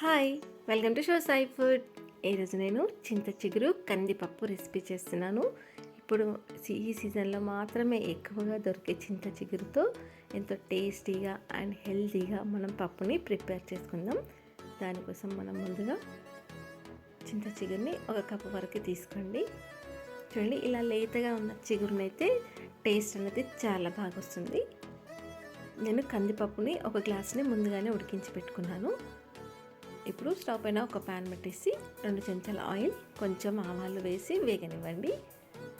Hi welcome to show Sai food. ఈరోజు నేను చింత చిగురు కందిపప్పు రెసిపీ చేస్తున్నాను. ఇప్పుడు ఈ సీజన్లో మాత్రమే ఎక్కువగా దొరికే చింత చిగురుతో ఎంతో టేస్టీగా అండ్ హెల్తీగా మనం పప్పుని ప్రిపేర్ చేసుకుందాం. దానికోసం మనం ముందుగా చింత చిగురిని ఒక కప్పు వరకు తీసుకోండి. చూడండి ఇలా లేతగా ఉన్న చిగురునైతే టేస్ట్ అనేది చాలా బాగా వస్తుంది. నేను కందిపప్పుని ఒక గ్లాస్ని ముందుగానే ఉడికించి పెట్టుకున్నాను. ఇప్పుడు స్టవ్ పైన ఒక ప్యాన్ పెట్టేసి రెండు చెంచాల ఆయిల్ కొంచెం ఆవాలు వేసి వేగనివ్వండి.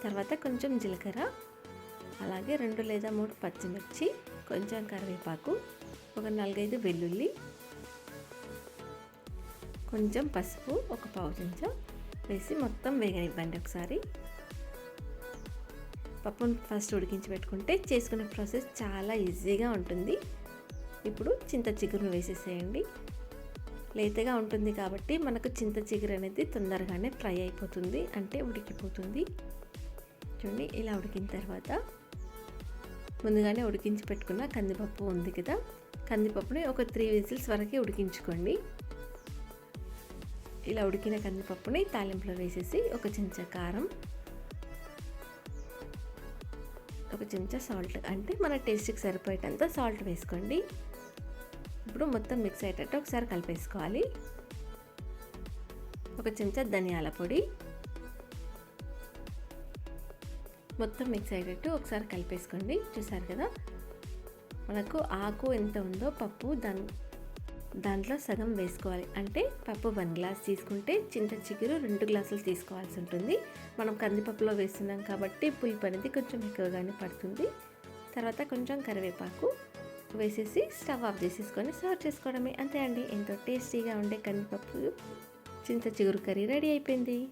తర్వాత కొంచెం జీలకర్ర అలాగే రెండు లేదా మూడు పచ్చిమిర్చి కొంచెం కరివేపాకు ఒక నాలుగైదు వెల్లుల్లి కొంచెం పసుపు ఒక పావు చెంచా వేసి మొత్తం వేగనివ్వండి ఒకసారి. పప్పును ఫస్ట్ ఉడికించి పెట్టుకుంటే చేసుకునే ప్రాసెస్ చాలా ఈజీగా ఉంటుంది. ఇప్పుడు చింత చిగురును వేసేసేయండి. లేతగా ఉంటుంది కాబట్టి మనకు చింత చిగురు అనేది తొందరగానే ఫ్రై అయిపోతుంది అంటే ఉడికిపోతుంది. చూడండి ఇలా ఉడికిన తర్వాత ముందుగానే ఉడికించి పెట్టుకున్న కందిపప్పు ఉంది కదా కందిపప్పుని ఒక త్రీ విజిల్స్ వరకు ఉడికించుకోండి. ఇలా ఉడికిన కందిపప్పుని తాలింపులో వేసేసి ఒక చెంచా కారం ఒక చెంచా సాల్ట్ అంటే మన టేస్ట్కి సరిపోయేటంత సాల్ట్ వేసుకోండి. ఇప్పుడు మొత్తం మిక్స్ అయ్యేటట్టు ఒకసారి కలిపేసుకోవాలి. ఒక చెంచా ధనియాల పొడి. మొత్తం మిక్స్ అయ్యేటట్టు ఒకసారి కలిపేసుకోండి. చూసారు కదా? మనకు ఆకు ఎంత ఉందో పప్పు దాని దాంట్లో సగం వేసుకోవాలి. అంటే పప్పు వన్ గ్లాస్ తీసుకుంటే చింత చిగురు రెండు గ్లాసులు తీసుకోవాల్సి ఉంటుంది. మనం కందిపప్పులో వేస్తున్నాం కాబట్టి పులుపు అనేది కొంచెం ఎక్కువగానే పడుతుంది. తర్వాత కొంచెం కరివేపాకు. వేసేసి స్టవ్ ఆఫ్ చేసేసుకొని సర్వ్ చేసుకోవడమే. అంతే అండి. ఎంతో టేస్టీగా ఉండే కందిపప్పు చింత చిగురు కర్రీ రెడీ అయిపోయింది.